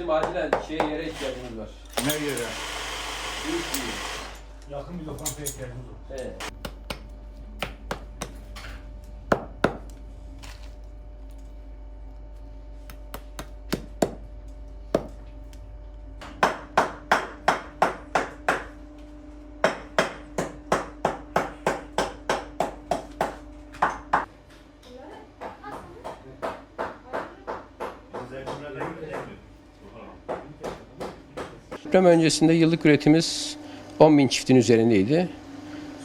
Bizim acilen şeye yere ihtiyacımız var. Ne yere? Büyük büyük. Yakın bir lokantaya ihtiyacımız var. He. Deprem öncesinde yıllık üretimimiz 10 bin çiftin üzerindeydi.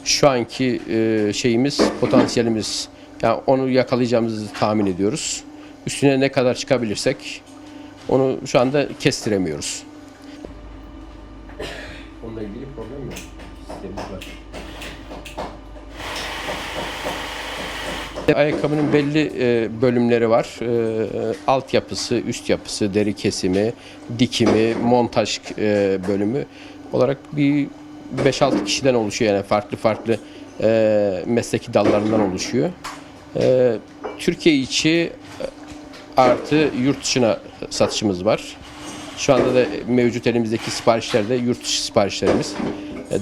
Şu anki e, şeyimiz, potansiyelimiz, yani onu yakalayacağımızı tahmin ediyoruz. Üstüne ne kadar çıkabilirsek onu şu anda kestiremiyoruz. Onunla ilgili problem yok. Sistemimiz var. Ayakkabının belli e, bölümleri var. E, altyapısı, üst yapısı, deri kesimi, dikimi, montaj e, bölümü olarak bir 5-6 kişiden oluşuyor yani farklı farklı mesleki dallarından oluşuyor. Türkiye içi artı yurt dışına satışımız var. Şu anda da mevcut elimizdeki siparişler de yurt dışı siparişlerimiz.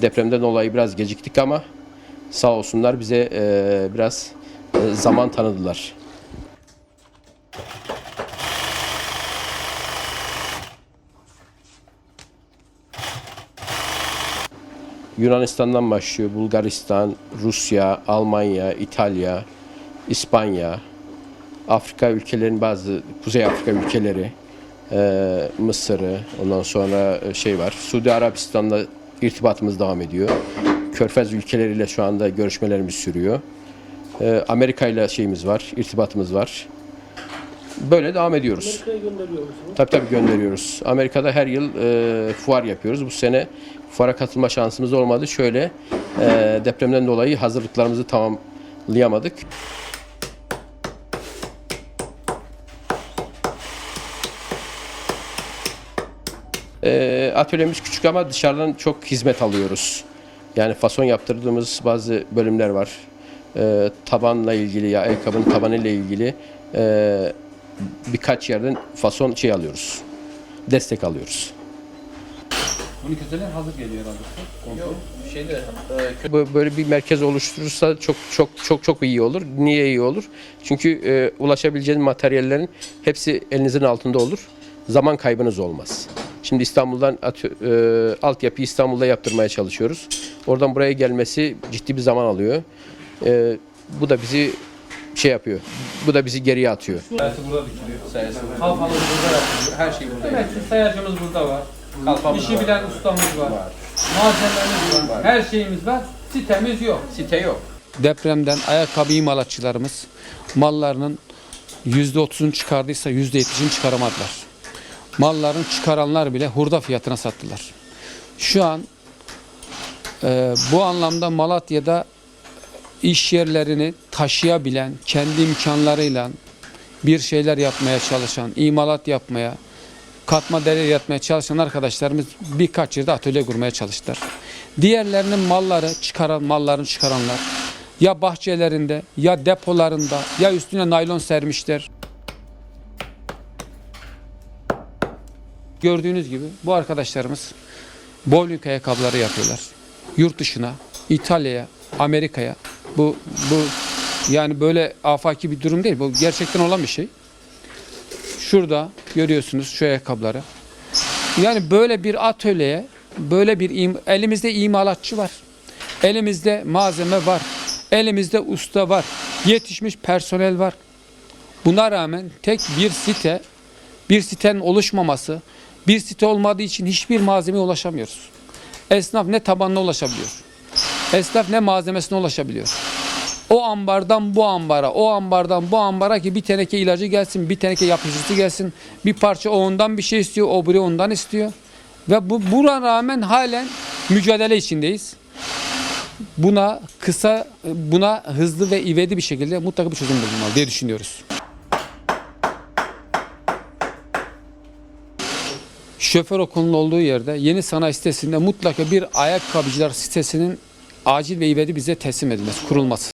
Depremden dolayı biraz geciktik ama sağ olsunlar bize biraz zaman tanıdılar. Yunanistan'dan başlıyor. Bulgaristan, Rusya, Almanya, İtalya, İspanya, Afrika ülkelerinin bazı Kuzey Afrika ülkeleri, e, Mısır'ı, ondan sonra e, şey var. Suudi Arabistan'la irtibatımız devam ediyor. Körfez ülkeleriyle şu anda görüşmelerimiz sürüyor. E, Amerika ile şeyimiz var, irtibatımız var. Böyle devam ediyoruz. Amerika'ya gönderiyor musunuz? Tabii tabii gönderiyoruz. Amerika'da her yıl e, fuar yapıyoruz. Bu sene fuara katılma şansımız olmadı. Şöyle e, depremden dolayı hazırlıklarımızı tamamlayamadık. E, atölyemiz küçük ama dışarıdan çok hizmet alıyoruz. Yani fason yaptırdığımız bazı bölümler var. E, tabanla ilgili ya ayakkabının tabanıyla ilgili e, birkaç yerden fason şey alıyoruz. Destek alıyoruz. 12 seneler hazır geliyor herhalde. Şeyde e, böyle bir merkez oluşturursa çok çok çok çok iyi olur. Niye iyi olur? Çünkü e, ulaşabileceğiniz materyallerin hepsi elinizin altında olur. Zaman kaybınız olmaz. Şimdi İstanbul'dan atö- e, altyapı İstanbul'da yaptırmaya çalışıyoruz. Oradan buraya gelmesi ciddi bir zaman alıyor. E, bu da bizi şey yapıyor. Bu da bizi geriye atıyor. Sayısı burada dikiliyor. Kalfamız burada yapılıyor. Her şey burada. Evet, sayacımız burada var. Kalfamız İşi var. bilen ustamız var. Var. Malzememiz var. Her şeyimiz var. Sitemiz yok. Site yok. depremden ayakkabı imalatçılarımız mallarının %30'unu çıkardıysa %70'ini çıkaramadılar. Malların çıkaranlar bile hurda fiyatına sattılar. Şu an e, bu anlamda Malatya'da iş yerlerini taşıyabilen, kendi imkanlarıyla bir şeyler yapmaya çalışan, imalat yapmaya, katma değer yaratmaya çalışan arkadaşlarımız birkaç yerde atölye kurmaya çalıştılar. Diğerlerinin malları çıkaran, mallarını çıkaranlar ya bahçelerinde, ya depolarında, ya üstüne naylon sermişler. Gördüğünüz gibi bu arkadaşlarımız bowling ayakkabıları yapıyorlar. Yurt dışına, İtalya'ya, Amerika'ya. Bu bu yani böyle afaki bir durum değil. Bu gerçekten olan bir şey. Şurada görüyorsunuz şu ayakkabıları. Yani böyle bir atölyeye, böyle bir im- elimizde imalatçı var. Elimizde malzeme var. Elimizde usta var. Yetişmiş personel var. Buna rağmen tek bir site, bir sitenin oluşmaması, bir site olmadığı için hiçbir malzemeye ulaşamıyoruz. Esnaf ne tabanına ulaşabiliyor. Esnaf ne malzemesine ulaşabiliyor. O ambardan bu ambara, o ambardan bu ambara ki bir teneke ilacı gelsin, bir teneke yapıcısı gelsin. Bir parça o ondan bir şey istiyor, o biri ondan istiyor. Ve bu buna rağmen halen mücadele içindeyiz. Buna kısa, buna hızlı ve ivedi bir şekilde mutlaka bir çözüm bulunmalı diye düşünüyoruz. Şoför okulunun olduğu yerde yeni sanayi sitesinde mutlaka bir ayakkabıcılar sitesinin acil ve ivedi bize teslim edilmesi, kurulması.